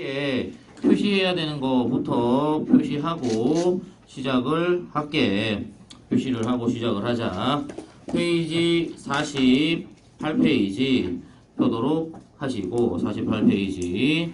에 표시해야 되는 거부터 표시하고 시작을 할게. 표시를 하고 시작을 하자. 페이지 48페이지 펴도록 하시고 48페이지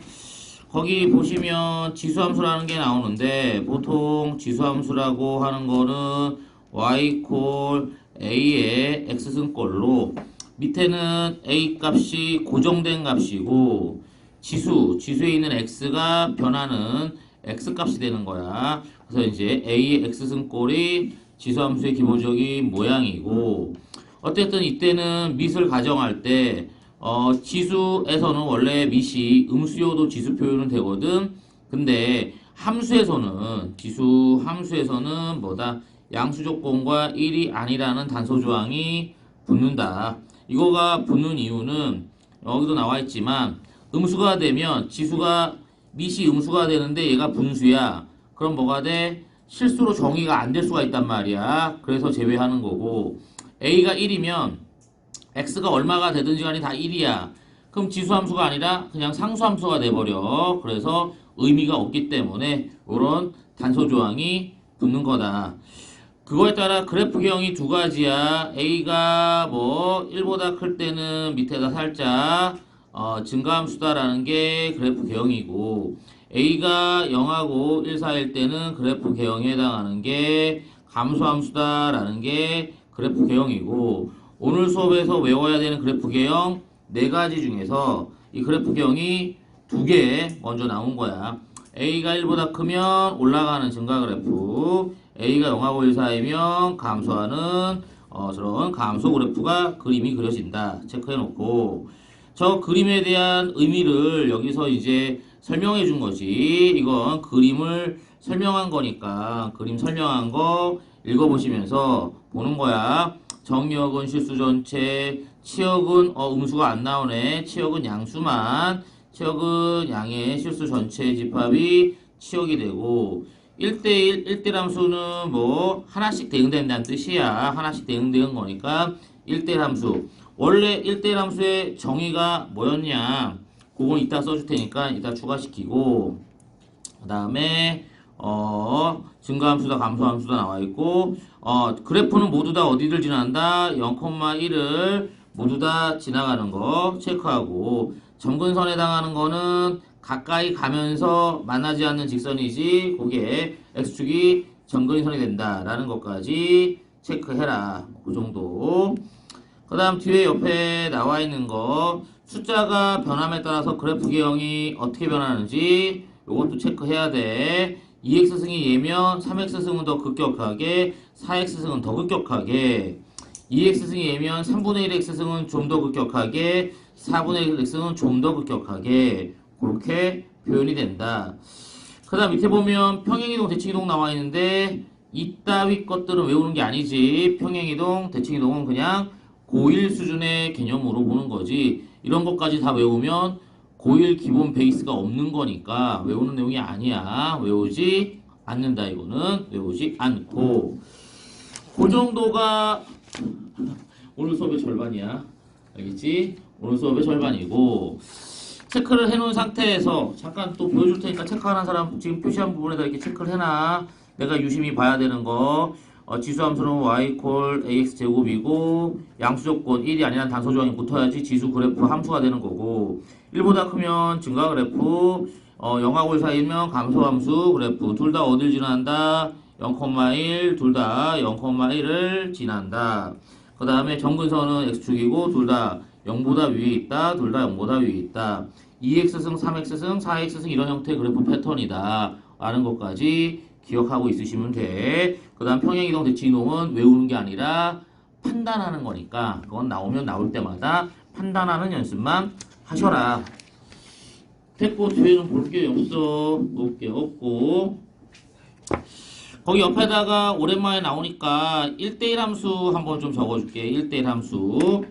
거기 보시면 지수함수라는 게 나오는데 보통 지수함수라고 하는 거는 y 콜 a의 x승꼴로 밑에는 a 값이 고정된 값이고 지수 지수에 있는 x가 변하는 x 값이 되는 거야. 그래서 이제 a의 x승꼴이 지수함수의 기본적인 모양이고 어쨌든 이때는 밑을 가정할 때 어, 지수에서는 원래 밑이 음수여도 지수 표현은 되거든. 근데 함수에서는 지수 함수에서는 뭐다 양수 조건과 1이 아니라는 단서 조항이 붙는다. 이거가 붙는 이유는 여기도 나와 있지만 음수가 되면 지수가 밑이 음수가 되는데 얘가 분수야. 그럼 뭐가 돼? 실수로 정의가 안 될 수가 있단 말이야. 그래서 제외하는 거고 a가 1이면 x가 얼마가 되든지 간에 다 1이야. 그럼 지수함수가 아니라 그냥 상수함수가 돼버려. 그래서 의미가 없기 때문에 이런 단서 조항이 붙는 거다. 그거에 따라 그래프형이 두 가지야. A가 뭐 1보다 클 때는 밑에다 살짝 어, 증가함수다라는 게 그래프 개형이고 A가 0하고 1 사이일 때는 그래프 개형에 해당하는 게 감소함수다라는 게 그래프 개형이고 오늘 수업에서 외워야 되는 그래프 개형 네 가지 중에서 이 그래프 개형이 두 개 먼저 나온 거야. A가 1보다 크면 올라가는 증가 그래프, A가 0하고 1 사이면 감소하는 어, 저런 감소 그래프가 그림이 그려진다. 체크해 놓고 저 그림에 대한 의미를 여기서 이제 설명해 준 거지. 이건 그림을 설명한 거니까 그림 설명한 거 읽어보시면서 보는 거야. 정역은 실수 전체, 치역은 어 음수가 안 나오네. 치역은 양수만, 치역은 양의 실수 전체 집합이 치역이 되고 1대1, 1대 함수는 뭐 하나씩 대응된다는 뜻이야. 하나씩 대응되는 거니까 1대1 함수. 원래 1대1 함수의 정의가 뭐였냐? 그건 이따 써줄 테니까 이따 추가시키고 그 다음에 어 증가함수다 감소함수다 나와 있고 어 그래프는 모두 다 어디를 지난다? 0,1을 모두 다 지나가는 거 체크하고 점근선에 해당하는 거는 가까이 가면서 만나지 않는 직선이지 그게 x축이 점근선이 된다라는 것까지 체크해라. 그 정도 그 다음 뒤에 옆에 나와 있는 거 숫자가 변함에 따라서 그래프 개형이 어떻게 변하는지 이것도 체크해야 돼. 2x승이 예면 3x승은 더 급격하게 4x승은 더 급격하게. 2x승이 예면 3분의 1x승은 좀 더 급격하게 4분의 1x승은 좀 더 급격하게. 그렇게 표현이 된다. 그 다음 밑에 보면 평행이동 대칭이동 나와 있는데 이따위 것들은 외우는 게 아니지. 평행이동 대칭이동은 그냥 고1 수준의 개념으로 보는 거지. 이런 것까지 다 외우면 고1 기본 베이스가 없는 거니까 외우는 내용이 아니야. 외우지 않는다. 이거는 외우지 않고. 그 정도가 오늘 수업의 절반이야. 알겠지? 오늘 수업의 절반이고. 체크를 해놓은 상태에서 잠깐 또 보여줄 테니까 체크하는 사람 지금 표시한 부분에다 이렇게 체크를 해놔. 내가 유심히 봐야 되는 거 어, 지수함수는 y 콜 ax 제곱이고 양수 조건 1이 아니라 단서 조항이 붙어야지 지수 그래프 함수가 되는 거고 1보다 크면 증가 그래프 어, 0하고 1 사이면 감소 함수 그래프. 둘 다 어딜 지난다? 0,1 둘 다 0,1을 지난다. 그 다음에 정근선은 x축이고 둘 다 0보다 위에 있다 둘 다 0보다 위에 있다. 2x승 3x승 4x승 이런 형태의 그래프 패턴이다. 라는 것까지 기억하고 있으시면 돼. 그 다음 평행이동 대칭이동은 외우는 게 아니라 판단하는 거니까 그건 나오면 나올 때마다 판단하는 연습만 하셔라. 됐고 뒤에는 볼 게 없어. 볼 게 없고 거기 옆에다가 오랜만에 나오니까 1대1 함수 한번 좀 적어줄게. 1대1 함수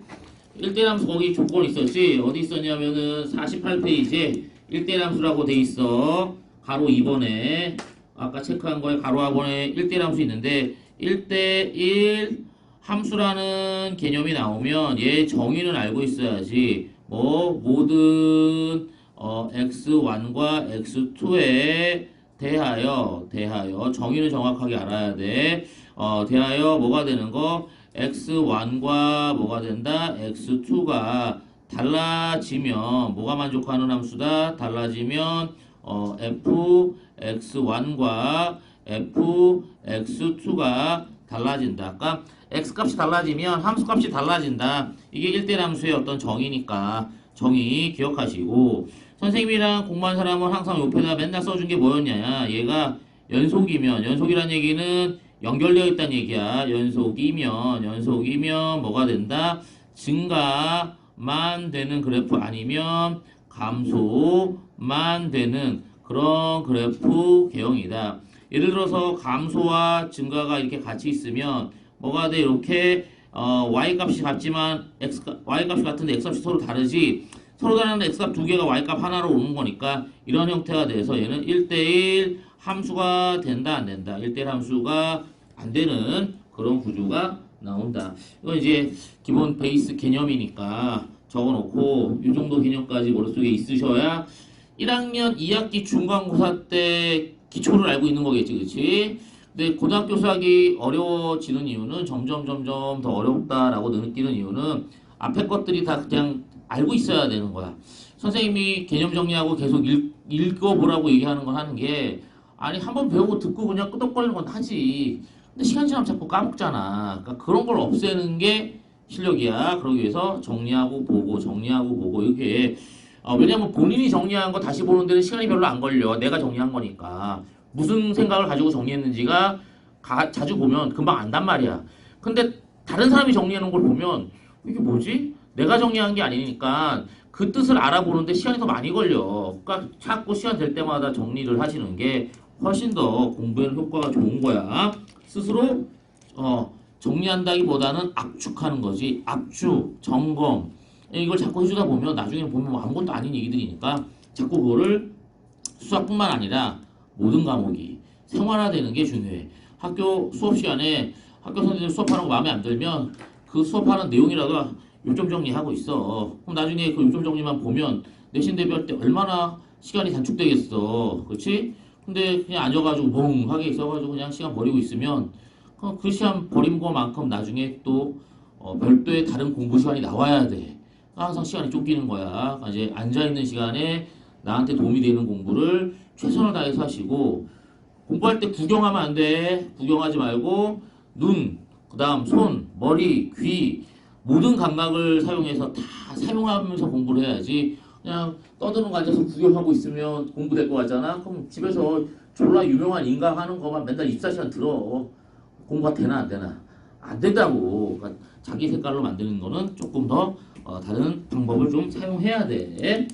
1대1 함수 거기 조건 있었지? 어디 있었냐면은 48페이지에 1대1 함수라고 돼 있어. 가로 2번에 아까 체크한 거에 가로하번에 1대1 함수 있는데 1대1 함수라는 개념이 나오면 얘 정의는 알고 있어야지 뭐 모든 어, x1과 x2에 대하여 대하여 정의를 정확하게 알아야 돼. 어, 대하여 뭐가 되는 거? x1과 뭐가 된다? x2가 달라지면 뭐가 만족하는 함수다? 달라지면 어, f x1과 f x2가 달라진다. 그러니까 x 값이 달라지면 함수 값이 달라진다. 이게 1대 함수의 어떤 정의니까 정의 기억하시고 선생님이랑 공부한 사람은 항상 옆에다 맨날 써준 게 뭐였냐? 얘가 연속이면 연속이란 얘기는 연결되어 있다는 얘기야. 연속이면 연속이면 뭐가 된다? 증가만 되는 그래프 아니면 감소만 되는 그런 그래프 개형이다. 예를 들어서 감소와 증가가 이렇게 같이 있으면 뭐가 돼? 이렇게 어, y 값이 같지만 x 값- y 값이 같은데 x 값이 서로 다르지. 서로 다른데 x 값 두 개가 y 값 하나로 오는 거니까 이런 형태가 돼서 얘는 1대1 함수가 된다 안 된다. 1대1 함수가 안 되는 그런 구조가 나온다. 이건 이제 기본 베이스 개념이니까 적어놓고 이 정도 개념까지 머릿속에 있으셔야 1학년 2학기 중간고사 때 기초를 알고 있는 거겠지, 그렇지? 근데 고등학교 수학이 어려워지는 이유는 점점 점점 더 어렵다라고 느끼는 이유는 앞에 것들이 다 그냥 알고 있어야 되는 거야. 선생님이 개념 정리하고 계속 읽, 읽어보라고 얘기하는 건 하는 게 아니 한번 배우고 듣고 그냥 끄덕거리는 건 하지. 근데 시간 지나면 자꾸 까먹잖아. 그러니까 그런 걸 없애는 게 실력이야. 그러기 위해서 정리하고 보고 정리하고 보고 이렇게 어, 왜냐면 본인이 정리한 거 다시 보는 데는 시간이 별로 안 걸려. 내가 정리한 거니까. 무슨 생각을 가지고 정리했는지가 가- 자주 보면 금방 안단 말이야. 근데 다른 사람이 놓은 걸 보면 이게 뭐지? 내가 정리한 게 아니니까 그 뜻을 알아보는데 시간이 더 많이 걸려. 그러니까 자꾸 시간 될 때마다 정리를 하시는 게 훨씬 더 공부에는 효과가 좋은 거야. 스스로 어, 정리한다기보다는 압축하는 거지. 압축, 점검. 이걸 자꾸 해주다 보면 나중에 보면 뭐 아무것도 아닌 얘기들이니까 자꾸 그거를 수학뿐만 아니라 모든 과목이 생활화되는 게 중요해. 학교 수업 시간에 학교 선생님 수업하는 거 마음에 안 들면 그 수업하는 내용이라도 요점 정리하고 있어. 그럼 나중에 그 요점 정리만 보면 내신 대비할 때 얼마나 시간이 단축되겠어. 그렇지? 근데 그냥 앉아가지고 멍 하게 있어가지고 그냥 시간 버리고 있으면 그- 그 시간 버린 거만큼 나중에 또 어, 별도의 다른 공부 시간이 나와야 돼. 항상 시간이 쫓기는 거야. 그러니까 이제 앉아있는 시간에 나한테 도움이 되는 공부를 최선을 다해서 하시고 공부할 때 구경하면 안 돼. 구경하지 말고 눈, 그 다음 손, 머리, 귀 모든 감각을 사용해서 다 사용하면서 공부를 해야지. 그냥 떠드는 거 앉아서 구경하고 있으면 공부될 것 같잖아. 그럼 집에서 졸라 유명한 인강 하는 거만 맨날 24시간 들어. 공부가 되나 안 되나? 안 된다고. 그러니까 자기 색깔로 만드는 거는 조금 더 어, 다른 방법을 좀 사용해야 돼.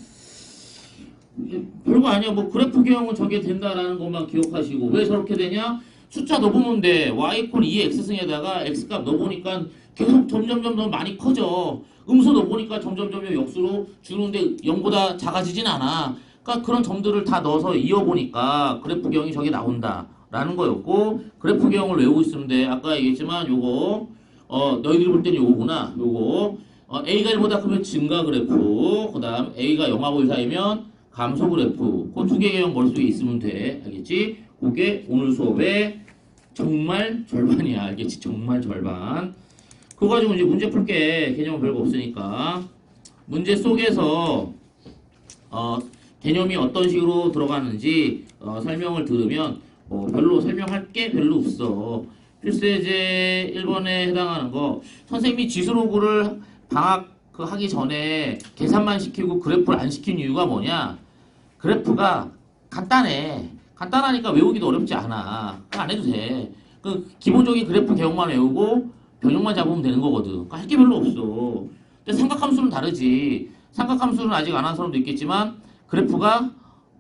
별거 아니야. 뭐 그래프 개형은 저게 된다라는 것만 기억하시고 왜 저렇게 되냐? 숫자 넣어보면 돼. y콜 2의 x승에다가 x값 넣어보니까 계속 점점점 더 많이 커져. 음수 넣어보니까 점점점 역수로 줄는데 0보다 작아지진 않아. 그러니까 그런 점들을 다 넣어서 이어보니까 그래프 개형이 저게 나온다 라는 거였고 그래프 개형을 외우고 있으면 돼. 아까 얘기했지만 요거 어 너희들이 볼 때는 요거구나. 요거 어, A가 1보다 크면 증가 그래프, 그 다음 A가 0하고 1 사이면 감소 그래프. 그 두개 개형 머릿속에 있으면 돼. 알겠지? 그게 오늘 수업의 정말 절반이야. 알겠지? 정말 절반. 그거 가지고 이제 문제 풀게 개념은 별거 없으니까. 문제 속에서, 어, 개념이 어떤 식으로 들어가는지, 어, 설명을 들으면, 뭐, 별로 설명할 게 별로 없어. 필수예제 1번에 해당하는 거, 선생님이 지수로그를 방학 그 하기 전에 계산만 시키고 그래프를 안 시킨 이유가 뭐냐? 그래프가 간단해. 간단하니까 외우기도 어렵지 않아. 안 해도 돼. 그 기본적인 그래프 개형만 외우고 변형만 잡으면 되는 거거든. 할게 별로 없어. 근데 삼각함수는 다르지. 삼각함수는 아직 안 한 사람도 있겠지만 그래프가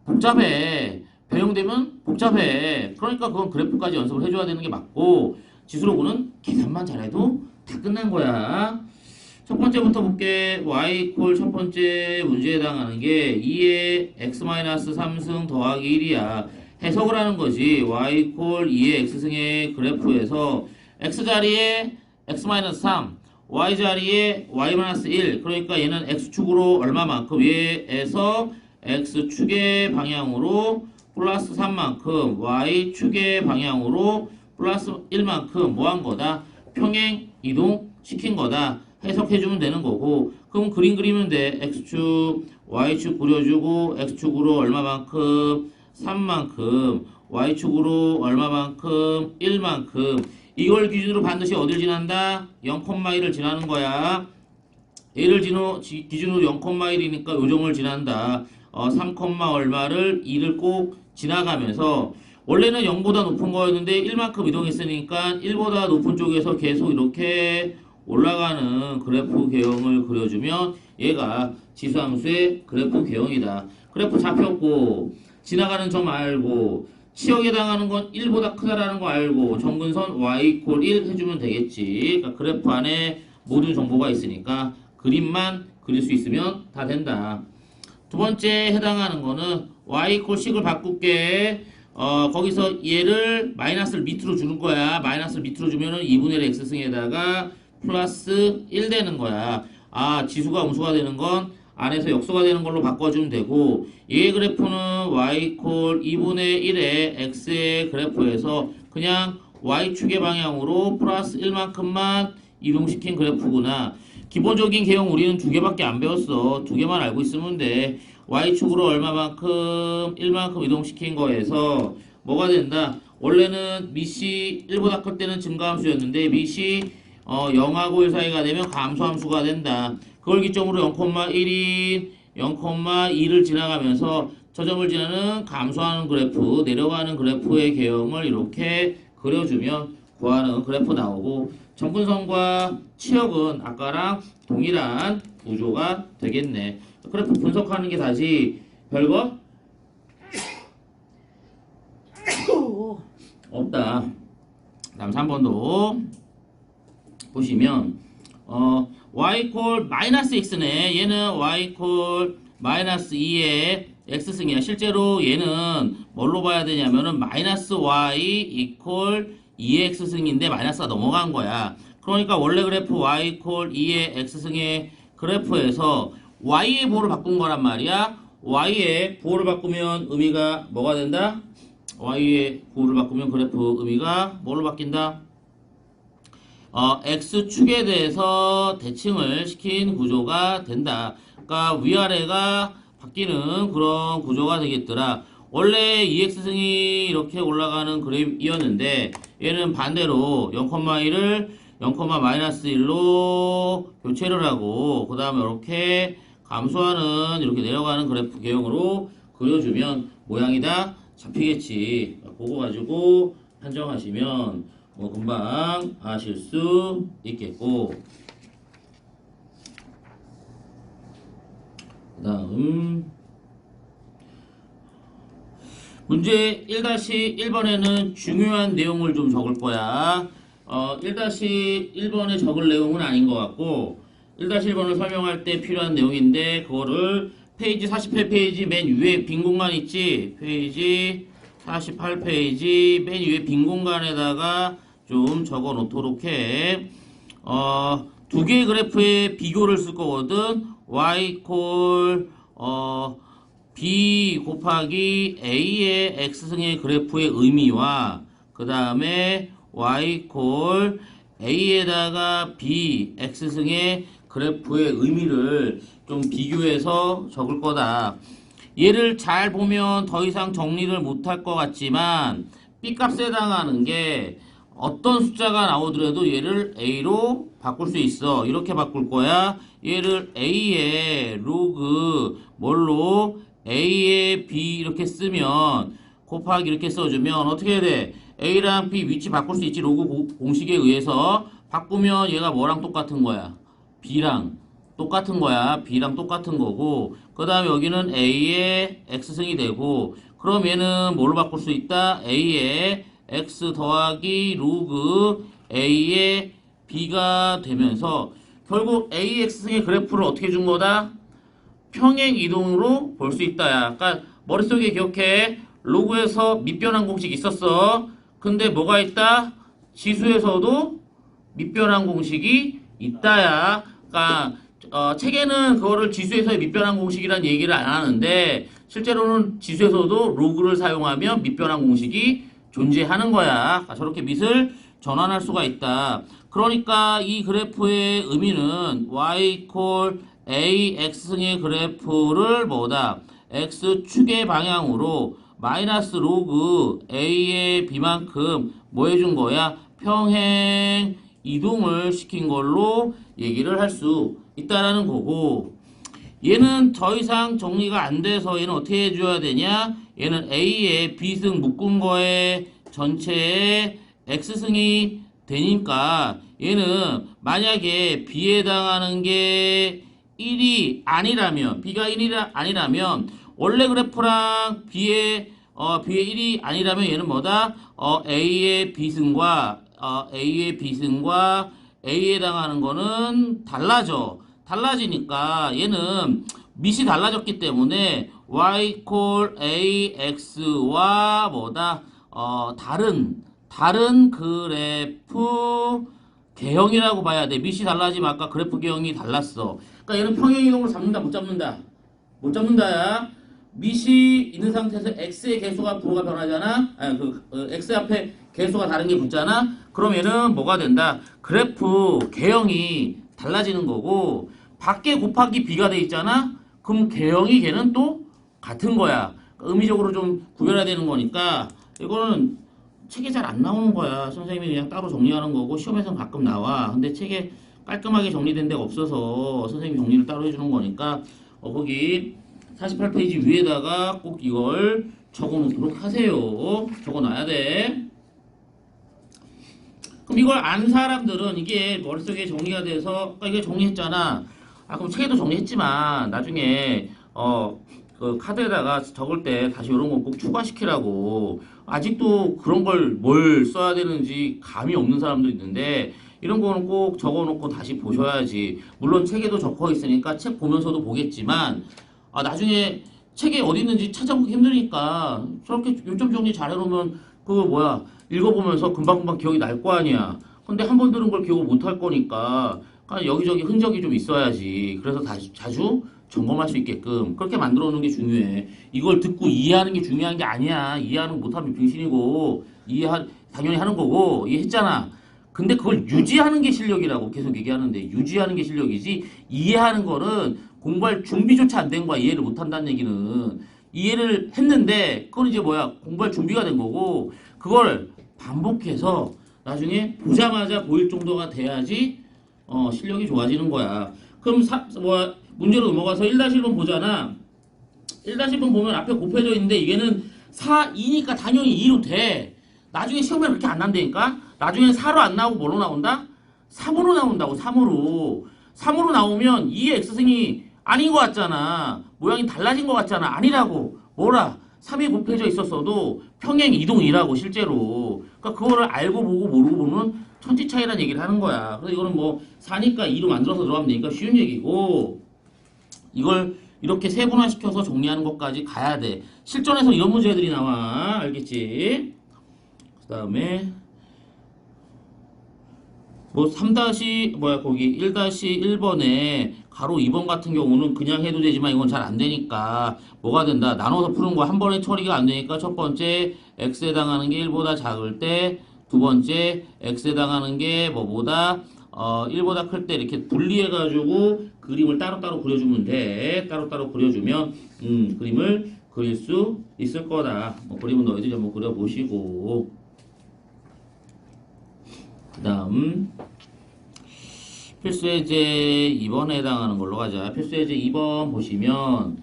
복잡해. 변형되면 복잡해. 그러니까 그건 그래프까지 연습을 해줘야 되는 게 맞고 지수로고는 계산만 잘해도 다 끝난 거야. 첫 번째부터 볼게. y 콜 첫 번째 문제에 해당하는 게 2의 x-3승 더하기 1이야. 해석을 하는 거지. y 콜 2의 x승의 그래프에서 x 자리에 x-3, y 자리에 y-1. 그러니까 얘는 x축으로 얼마만큼 얘에서 x축의 방향으로 플러스 3만큼 y축의 방향으로 플러스 1만큼 뭐한 거다? 평행 이동 시킨 거다. 해석해주면 되는 거고 그럼 그림 그리면 돼. x축, y축 그려주고 x축으로 얼마만큼 3만큼 y축으로 얼마만큼 1만큼 이걸 기준으로 반드시 어딜 지난다? 0,1을 지나는 거야. 얘를 지노, 지- 기준으로 0,1이니까 요정을 지난다. 어, 3, 얼마를 2를 꼭 지나가면서 원래는 0보다 높은 거였는데 1만큼 이동했으니까 1보다 높은 쪽에서 계속 이렇게 올라가는 그래프 개형을 그려주면 얘가 지수함수의 그래프 개형이다. 그래프 잡혔고 지나가는 점 알고 치역에 해당하는 건 1보다 크다라는 거 알고 정근선 y 콜1 해주면 되겠지. 그러니까 그래프 안에 모든 정보가 있으니까 그림만 그릴 수 있으면 다 된다. 두 번째 해당하는 거는 y 콜 식을 바꿀게. 어, 거기서 얘를 마이너스를 밑으로 주는 거야. 마이너스를 밑으로 주면은 2분의 1 x승에다가 플러스 1 되는 거야. 아, 지수가 음수가 되는 건 안에서 역수가 되는 걸로 바꿔주면 되고 얘 그래프는 y 콜 2분의 1의 x의 그래프에서 그냥 y축의 방향으로 플러스 1만큼만 이동시킨 그래프구나. 기본적인 개형 우리는 두 개밖에 안 배웠어. 두 개만 알고 있으면 돼. Y축으로 얼마만큼 1만큼 이동시킨 거에서 뭐가 된다? 원래는 미시 1보다 클 때는 증가함수였는데 미시 어, 0하고 1 사이가 되면 감소함수가 된다. 그걸 기점으로 0,1인 0,2를 지나가면서 저 점을 지나는 감소하는 그래프, 내려가는 그래프의 개형을 이렇게 그려주면 구하는 그래프 나오고 정근선과 치역은 아까랑 동일한 구조가 되겠네. 그래프 분석하는 게 다시 별거 없다. 다음 3번도 보시면 어 y 콜 마이너스 x네. 얘는 y 콜 마이너스 2의 x승이야. 실제로 얘는 뭘로 봐야 되냐면은 마이너스 y 이콜 2의 x승인데 마이너스가 넘어간 거야. 그러니까 원래 그래프 y 콜 2의 x승의 그래프에서 y의 보호를 바꾼 거란 말이야. y의 보호를 바꾸면 의미가 뭐가 된다? y의 보호를 바꾸면 그래프 의미가 뭘로 바뀐다? 어, x축에 대해서 대칭을 시킨 구조가 된다. 그러니까 위아래가 바뀌는 그런 구조가 되겠더라. 원래 2x승이 이렇게 올라가는 그림이었는데 얘는 반대로 0,1을 0,-1로 교체를 하고 그 다음에 이렇게 감소하는 이렇게 내려가는 그래프 개형으로 그려주면 모양이 다 잡히겠지. 그거 가지고 판정하시면 뭐 금방 아실 수 있겠고 그 다음 문제 1-1번에는 중요한 내용을 좀 적을 거야. 어, 1-1번에 적을 내용은 아닌 것 같고 1-1번을 설명할 때 필요한 내용인데 그거를 페이지 48페이지 맨 위에 빈 공간 있지? 페이지 48페이지 맨 위에 빈 공간에다가 좀 적어 놓도록 해. 어, 두 개의 그래프의 비교를 쓸 거거든. y 콜 어, b 곱하기 a의 x승의 그래프의 의미와 그 다음에 y 콜 a에다가 b x승의 그래프의 의미를 좀 비교해서 적을 거다. 얘를 잘 보면 더 이상 정리를 못할 것 같지만 B값에 해당하는 게 어떤 숫자가 나오더라도 얘를 A로 바꿀 수 있어. 이렇게 바꿀 거야. 얘를 A의 로그 뭘로 A의 B 이렇게 쓰면 곱하기 이렇게 써주면 어떻게 해야 돼? A랑 B 위치 바꿀 수 있지. 로그 고- 공식에 의해서 바꾸면 얘가 뭐랑 똑같은 거야? B랑 똑같은 거야. B랑 똑같은 거고. 그 다음에 여기는 A의 X승이 되고. 그럼 얘는 뭘로 바꿀 수 있다? A의 X 더하기 로그 A의 B가 되면서 결국 A X승의 그래프를 어떻게 준 거다? 평행 이동으로 볼 수 있다 야. 그러니까 머릿속에 기억해. 로그에서 밑변환 공식 있었어. 근데 뭐가 있다? 지수에서도 밑변환 공식이 있다야. 그러니까 어, 책에는 그거를 지수에서의 밑변환 공식이라는 얘기를 안 하는데 실제로는 지수에서도 로그를 사용하면 밑변환 공식이 존재하는 거야. 아, 저렇게 밑을 전환할 수가 있다. 그러니까 이 그래프의 의미는 y 콜 a x승의 그래프를 뭐다? x축의 방향으로 마이너스 로그 a의 b만큼 뭐 해준 거야? 평행 이동을 시킨 걸로 얘기를 할 수 있다라는 거고 얘는 더 이상 정리가 안 돼서 얘는 어떻게 해줘야 되냐? 얘는 A의 B승 묶은 거에 전체에 X승이 되니까 얘는 만약에 B에 해당하는 게 1이 아니라면 B가 1이 아니라면 원래 그래프랑 B의 어, B의 1이 아니라면 얘는 뭐다? 어, A의 B승과 어, A의 B승과 A에 해당하는 거는 달라져. 달라지니까 얘는 밑이 달라졌기 때문에 y 콜 a x와 뭐다 어 다른 다른 그래프 개형이라고 봐야 돼. 밑이 달라지면 아까 그래프 개형이 달랐어. 그러니까 얘는 평행 이동을 잡는다 못 잡는다. 못 잡는다야. 밑이 있는 상태에서 x의 개수가 부호가 변하잖아. 아니 그 어, x 앞에 개수가 다른 게 붙잖아. 얘는 뭐가 된다? 그래프 개형이 달라지는 거고 밖에 곱하기 b가 돼 있잖아. 그럼 개형이 걔는 또 같은 거야. 의미적으로 좀 구별해야 되는 거니까 이거는 책에 잘 안 나오는 거야. 선생님이 그냥 따로 정리하는 거고 시험에서는 가끔 나와. 근데 책에 깔끔하게 정리된 데가 없어서 선생님이 정리를 따로 해주는 거니까 어, 거기 48페이지 위에다가 꼭 이걸 적어 놓도록 하세요. 적어 놔야 돼. 그럼 이걸 안 사람들은 이게 머릿속에 정리가 돼서 아까 이게 정리했잖아. 아 그럼 책에도 정리했지만 나중에 어 그 카드에다가 적을 때 다시 이런 거 꼭 추가시키라고 아직도 그런 걸 뭘 써야 되는지 감이 없는 사람도 있는데 이런 거는 꼭 적어놓고 다시 보셔야지. 물론 책에도 적혀 있으니까 책 보면서도 보겠지만 아 나중에 책에 어디 있는지 찾아보기 힘드니까 저렇게 요점 정리 잘 해놓으면 그거 뭐야 읽어보면서 금방금방 기억이 날 거 아니야. 근데 한 번 들은 걸 기억을 못 할 거니까 그냥 여기저기 흔적이 좀 있어야지. 그래서 다시 자주 점검할 수 있게끔 그렇게 만들어 놓는 게 중요해. 이걸 듣고 이해하는 게 중요한 게 아니야. 이해하는 거 못하면 병신이고 이해 당연히 하는 거고 이해했잖아. 근데 그걸 유지하는 게 실력이라고 계속 얘기하는데 유지하는 게 실력이지 이해하는 거는 공부할 준비조차 안 된 거야. 이해를 못 한다는 얘기는 이해를 했는데 그건 이제 뭐야 공부할 준비가 된 거고 그걸 반복해서 나중에 보자마자 보일 정도가 돼야지 어, 실력이 좋아지는 거야. 그럼 사, 뭐 문제로 넘어가서 1-1번 보잖아. 1-1번 보면 앞에 곱해져 있는데 이게는 4, 2니까 당연히 2로 돼. 나중에 시험에 그렇게 안 난다니까? 나중에 4로 안 나오고 뭐로 나온다? 3으로 나온다고 3으로. 3으로 나오면 2의 x승이 아닌 것 같잖아. 모양이 달라진 것 같잖아. 아니라고. 뭐라? 3이 곱해져 있었어도 평행 이동이라고 실제로. 그러니까 그거를 알고 보고 모르고 보면 천지 차이라는 얘기를 하는 거야. 그래서 이거는 뭐 4니까 2로 만들어서 들어가면 되니까 쉬운 얘기고 이걸 이렇게 세분화시켜서 정리하는 것까지 가야 돼. 실전에서 이런 문제들이 나와. 알겠지? 그 다음에 뭐3 뭐야 거기 1-1번에 가로 2번 같은 경우는 그냥 해도 되지만 이건 잘 안 되니까 뭐가 된다? 나눠서 푸는 거. 한 번에 처리가 안 되니까 첫 번째 x에 해당하는 게 1보다 작을 때 두 번째 x에 해당하는 게 뭐보다 어 1보다 클 때 이렇게 분리해 가지고 그림을 따로따로 그려주면 돼. 따로따로 그려주면 음 그림을 그릴 수 있을 거다. 뭐 그림은 너희들이 한번 그려보시고. 그 다음 필수예제 2번에 해당하는 걸로 가자. 필수예제 2번 보시면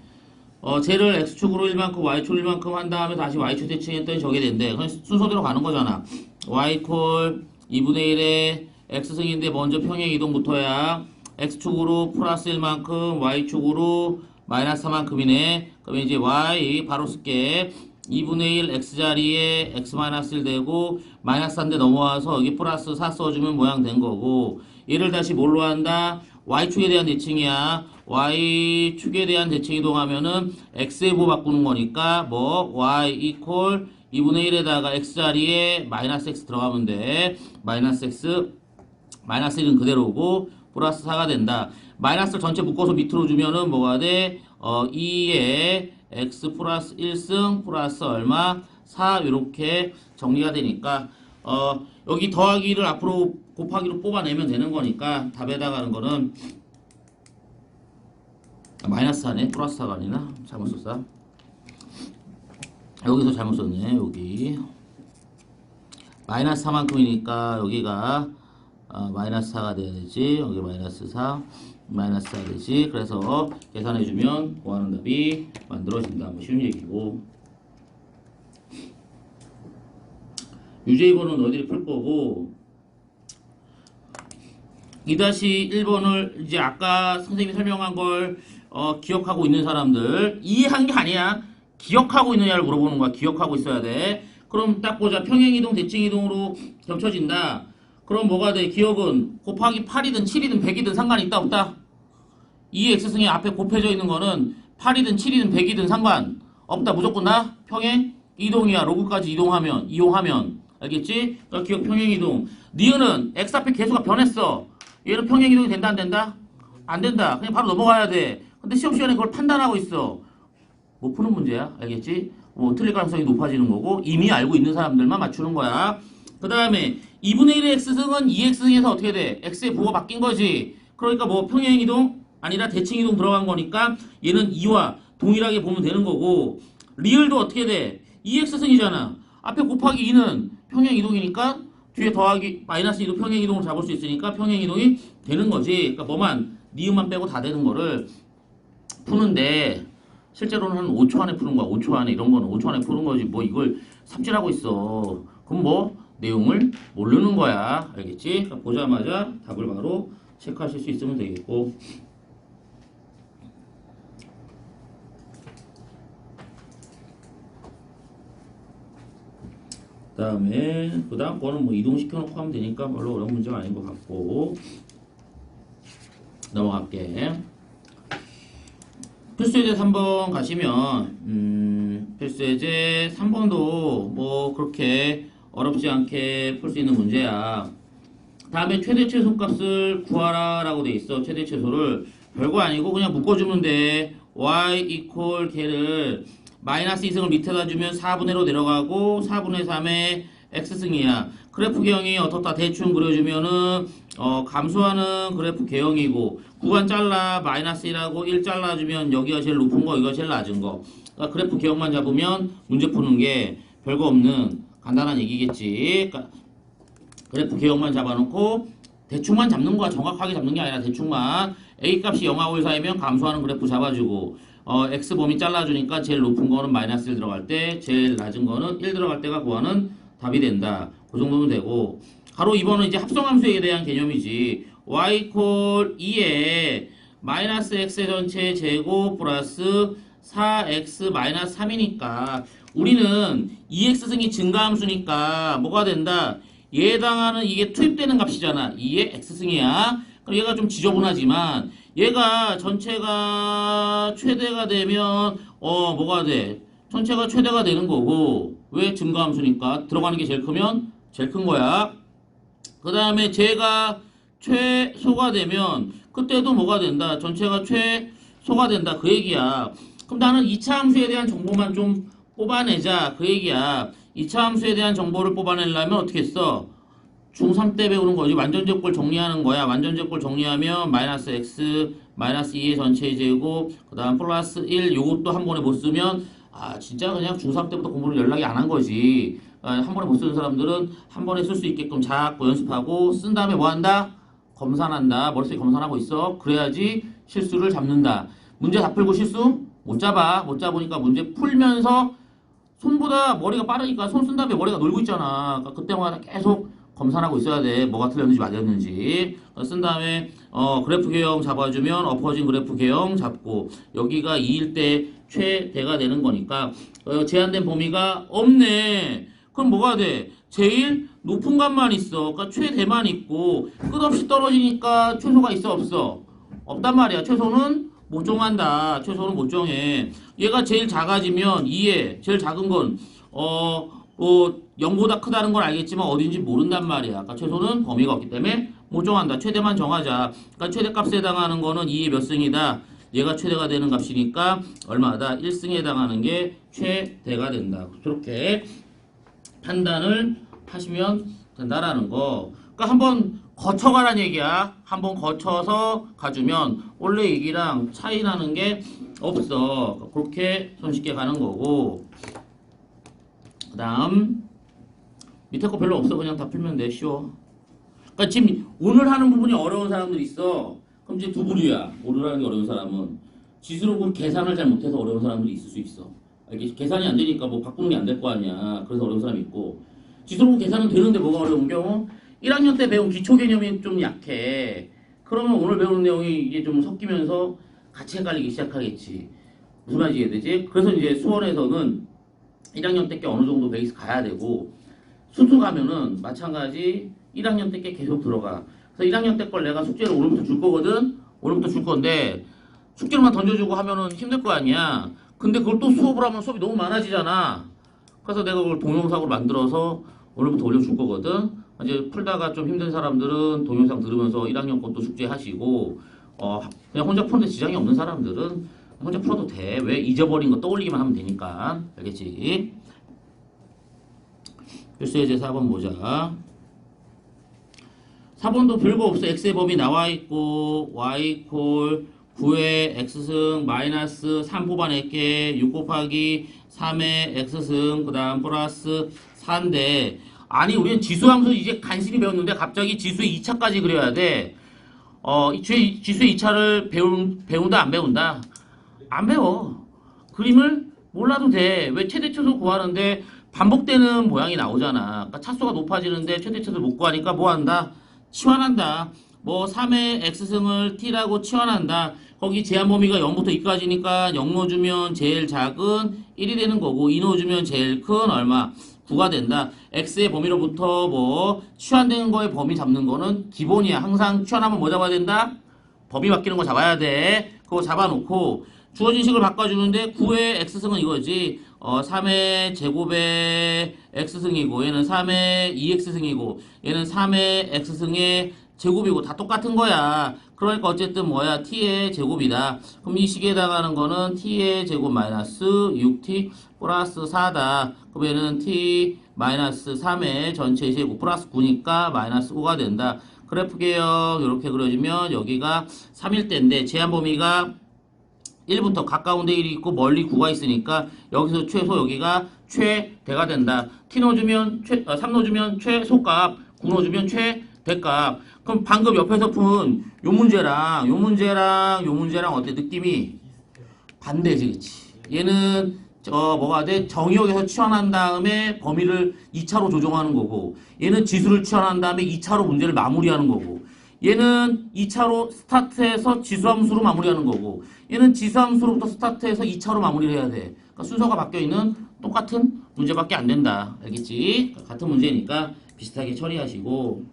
어, 쟤를 x축으로 1만큼 y축 1만큼 한 다음에 다시 y축 대칭했더니 저게 된대. 그냥 순서대로 가는 거잖아. y콜 2분의 1에 x승인데 먼저 평행 이동부터야 x축으로 플러스 1만큼 y축으로 마이너스 4만큼이네. 그러면 이제 y 바로 쓸게. 2분의 1 x자리에 x 마이너스 1 되고 마이너스 3대 넘어와서 여기 플러스 4 써주면 모양 된 거고 얘를 다시 뭘로 한다? y축에 대한 대칭이야. y축에 대한 대칭 이동하면은 x의 부 바꾸는 거니까 뭐 y 이퀄 2분의 1에다가 x자리에 마이너스 x 들어가면 돼. 마이너스 x 마이너스 1은 그대로고 플러스 4가 된다. 마이너스 전체 묶어서 밑으로 주면은 뭐가 돼? 어, 2에 x 플러스 1승 플러스 얼마? 4 이렇게 정리가 되니까 어, 여기 더하기를 앞으로 곱하기로 뽑아내면 되는 거니까 답에다가 하는 거는 아, 마이너스 하네. 플러스 4가 아니나 잘못 썼어 여기서 잘못 썼네 여기. 마이너스 4만큼이니까 여기가 어, 마이너스 4가 돼야 되지. 여기 마이너스 4 마이너스 4 되지 그래서 계산해주면 구하는 답이 만들어진다. 뭐 쉬운 얘기고. 유제이번은 어디를 풀 거고? 2-1번을 이제 아까 선생님이 설명한 걸 어, 기억하고 있는 사람들. 이해한 게 아니야. 기억하고 있느냐를 물어보는 거야. 기억하고 있어야 돼. 그럼 딱 보자. 평행이동 대칭이동으로 겹쳐진다 그럼 뭐가 돼? 기억은 곱하기 8이든 7이든 100이든 상관이 있다 없다? 이 x승이 앞에 곱해져 있는 거는 8이든 7이든 100이든 상관 없다 무조건 나? 평행? 이동이야. 로그까지 이동하면 이용하면. 알겠지? 그러니까 기억 평행 이동. 니은은 x 앞에 개수가 변했어. 얘는 평행 이동이 된다 안 된다? 안 된다. 그냥 바로 넘어가야 돼. 근데 시험 시간에 그걸 판단하고 있어. 못 푸는 문제야? 알겠지? 뭐 틀릴 가능성이 높아지는 거고 이미 알고 있는 사람들만 맞추는 거야 그 다음에 2분의 1의 x승은 2x승에서 어떻게 돼? x의 부호가 바뀐 거지. 그러니까 뭐 평행 이동 아니라 대칭 이동 들어간 거니까 얘는 2와 동일하게 보면 되는 거고 리을도 어떻게 돼? 2x승이잖아. 앞에 곱하기 2는 평행 이동이니까 뒤에 더하기 마이너스 2도 평행 이동을 잡을 수 있으니까 평행 이동이 되는 거지. 그러니까 뭐만 니은만 빼고 다 되는 거를 푸는데 실제로는 한 5초 안에 푸는 거야. 5초 안에 이런 거는 5초 안에 푸는 거지. 뭐 이걸 삽질하고 있어. 그럼 뭐 내용을 모르는 거야. 알겠지? 그러니까 보자마자 답을 바로 체크하실 수 있으면 되겠고. 그 다음에 그 다음 거는 뭐 이동시켜 놓고 하면 되니까 별로 어려운 문제가 아닌 것 같고. 넘어갈게. 필수예제 3번 가시면 음, 필수예제 3번도 뭐 그렇게 어렵지 않게 풀 수 있는 문제야. 다음에 최대 최소값을 구하라 라고 돼 있어. 최대 최소를. 별거 아니고 그냥 묶어주면 돼. y equal 걔를 마이너스 2승을 밑에다 주면 4분의 1로 내려가고 4분의 3의 x승이야. 그래프 개형이 어떻다 대충 그려주면은 어, 감소하는 그래프 개형이고 구간 잘라 마이너스 1하고 1 잘라주면 여기가 제일 높은 거 이거 제일 낮은 거. 그러니까 그래프 개형만 잡으면 문제 푸는 게 별거 없는 간단한 얘기겠지. 그러니까 그래프 개형만 잡아놓고 대충만 잡는 거야 정확하게 잡는 게 아니라 대충만 a 값이 0하고 1 사이면 감소하는 그래프 잡아주고 어, x 범위 잘라주니까 제일 높은 거는 마이너스 1 들어갈 때 제일 낮은 거는 1 들어갈 때가 구하는 답이 된다. 그 정도면 되고. 바로 2번은 이제 합성함수에 대한 개념이지. Y equal 2에 마이너스 x 전체 제곱 플러스 4x 마이너스 3이니까 우리는 2x승이 증가함수니까 뭐가 된다? 얘에 해당하는 이게 투입되는 값이잖아. 2의 x승이야. 그럼 얘가 좀 지저분하지만 얘가 전체가 최대가 되면 어 뭐가 돼? 전체가 최대가 되는 거고 왜 증가함수니까? 들어가는 게 제일 크면 제일 큰 거야. 그 다음에 제가 최소가 되면 그때도 뭐가 된다? 전체가 최소가 된다. 그 얘기야 그럼 나는 2차 함수에 대한 정보만 좀 뽑아내자. 그 얘기야. 2차 함수에 대한 정보를 뽑아내려면 어떻게 했어? 중3 때 배우는 거지. 완전제꼴 정리하는 거야. 완전제꼴 정리하면 마이너스 x 마이너스 2의 전체 제곱 그 다음 플러스 1 요것도 한 번에 못 쓰면 아 진짜 그냥 중3 때부터 공부를 연락이 안 한 거지. 아, 한 번에 못 쓰는 사람들은 한 번에 쓸 수 있게끔 자꾸 연습하고 쓴 다음에 뭐 한다? 검산한다. 머릿속에 검산하고 있어. 그래야지 실수를 잡는다. 문제 다 풀고 실수 못 잡아 못 잡으니까 문제 풀면서 손보다 머리가 빠르니까 손 쓴 다음에 머리가 놀고 있잖아 그러니까 그때마다 계속 검산하고 있어야 돼. 뭐가 틀렸는지 맞았는지. 어, 쓴 다음에 어, 그래프 개형 잡아주면 엎어진 그래프 개형 잡고 여기가 2일 때 최대가 되는 거니까 어, 제한된 범위가 없네. 그럼 뭐가 돼? 제일 높은 값만 있어. 그러니까 최대만 있고 끝없이 떨어지니까 최소가 있어 없어? 없단 말이야. 최소는 못 정한다. 최소는 못 정해. 얘가 제일 작아지면 2에 제일 작은 건 어, 뭐 0보다 크다는 걸 알겠지만 어딘지 모른단 말이야. 그러니까 최소는 범위가 없기 때문에 못 정한다. 최대만 정하자. 그러니까 최대값에 해당하는 거는 2의 몇 승이다. 얘가 최대가 되는 값이니까 얼마다? 1승에 해당하는 게 최대가 된다. 그렇게 판단을 하시면 된다라는 거. 그러니까 한번 거쳐가란 얘기야. 한번 거쳐서 가주면 원래 얘기랑 차이 나는 게 없어. 그렇게 손쉽게 가는 거고. 그 다음 밑에 거 별로 없어. 그냥 다 풀면 돼. 쉬워. 그러니까 지금 오늘 하는 부분이 어려운 사람들이 있어. 그럼 이제 두 부류야. 오늘 하는 게 어려운 사람은 지수로 그 계산을 잘 못해서 어려운 사람들이 있을 수 있어. 아, 이게 계산이 안 되니까 뭐 바꾸는 게 안 될 거 아니야. 그래서 어려운 사람이 있고 지수로 계산은 되는데 뭐가 어려운 경우 1학년 때 배운 기초 개념이 좀 약해. 그러면 오늘 배우는 내용이 이제 좀 섞이면서 같이 헷갈리기 시작하겠지. 무슨 말인지 이해되지? 그래서 이제 수원에서는 1학년 때게 어느 정도 베이스 가야 되고 수투 가면은 마찬가지 1학년 때게 계속 들어가. 그래서 1학년 때 걸 내가 숙제를 오늘부터 줄 거거든. 오늘부터 줄 건데 숙제로만 던져주고 하면은 힘들 거 아니야. 근데 그걸 또 수업을 하면 수업이 너무 많아지잖아. 그래서 내가 그걸 동영상으로 만들어서 오늘부터 올려줄 거거든. 이제 풀다가 좀 힘든 사람들은 동영상 들으면서 1학년 것도 숙제하시고 어 그냥 혼자 푸는데 지장이 없는 사람들은 혼자 풀어도 돼. 왜 잊어버린 거 떠올리기만 하면 되니까. 알겠지? 필수예제 4번 보자. 4번도 별거 없어. x의 범위 나와 있고 y 콜 9의 x승 마이너스 3 뽑아낼게 6 곱하기 3의 x승 그 다음 플러스 4인데 아니 우리는 지수함수 이제 간신히 배웠는데 갑자기 지수의 2차까지 그려야 돼. 어, 이 지- 지수의 2차를 배운, 배운다 안 배운다? 안 배워. 그림을 몰라도 돼. 왜 최대치수 구하는데 반복되는 모양이 나오잖아. 그러니까 차수가 높아지는데 최대치수를 못 구하니까 뭐 한다? 치환한다. 뭐 3의 x승을 t라고 치환한다. 거기 제한 범위가 0부터 2까지니까 0 넣어주면 제일 작은 1이 되는 거고 2 넣어주면 제일 큰 얼마? 9가 된다. x의 범위로부터 뭐 치환되는 거의 범위 잡는 거는 기본이야. 항상 치환하면 뭐 잡아야 된다? 범위 바뀌는 거 잡아야 돼. 그거 잡아놓고 주어진 식을 바꿔주는데 9의 x승은 이거지. 어, 3의 제곱의 x승이고 얘는 3의 2x승이고 얘는 3의 x승의 제곱이고 다 똑같은 거야. 그러니까 어쨌든 뭐야 t의 제곱이다. 그럼 이 식에 해당하는 거는 t의 제곱 마이너스 6t 플러스 4다. 그럼 얘는 t 마이너스 3의 전체 제곱 플러스 9니까 마이너스 5가 된다. 그래프 개형 이렇게 그려주면 여기가 3일 때인데 제한 범위가 1부터 가까운 데 1이 있고 멀리 9가 있으니까 여기서 최소 여기가 최대가 된다. t 넣어주면 최, 아, 3 넣어주면 최소값, 9 넣어주면 최대값. 그럼 방금 옆에서 푼 요 문제랑 요 문제랑 요 문제랑 어때 느낌이 반대지 그치? 얘는 어 뭐가 돼? 정의역에서 치환한 다음에 범위를 2차로 조정하는 거고 얘는 지수를 치환한 다음에 2차로 문제를 마무리하는 거고 얘는 2차로 스타트해서 지수함수로 마무리하는 거고 얘는 지수함수로부터 스타트해서 2차로 마무리를 해야 돼. 그러니까 순서가 바뀌어 있는 똑같은 문제밖에 안 된다. 알겠지? 그러니까 같은 문제니까 비슷하게 처리하시고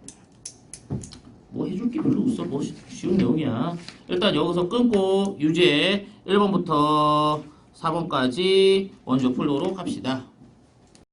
뭐 해줄 게 별로 없어. 뭐 쉬- 쉬운 내용이야. 일단 여기서 끊고 유제 1번부터 4번까지 먼저 풀도록 합시다.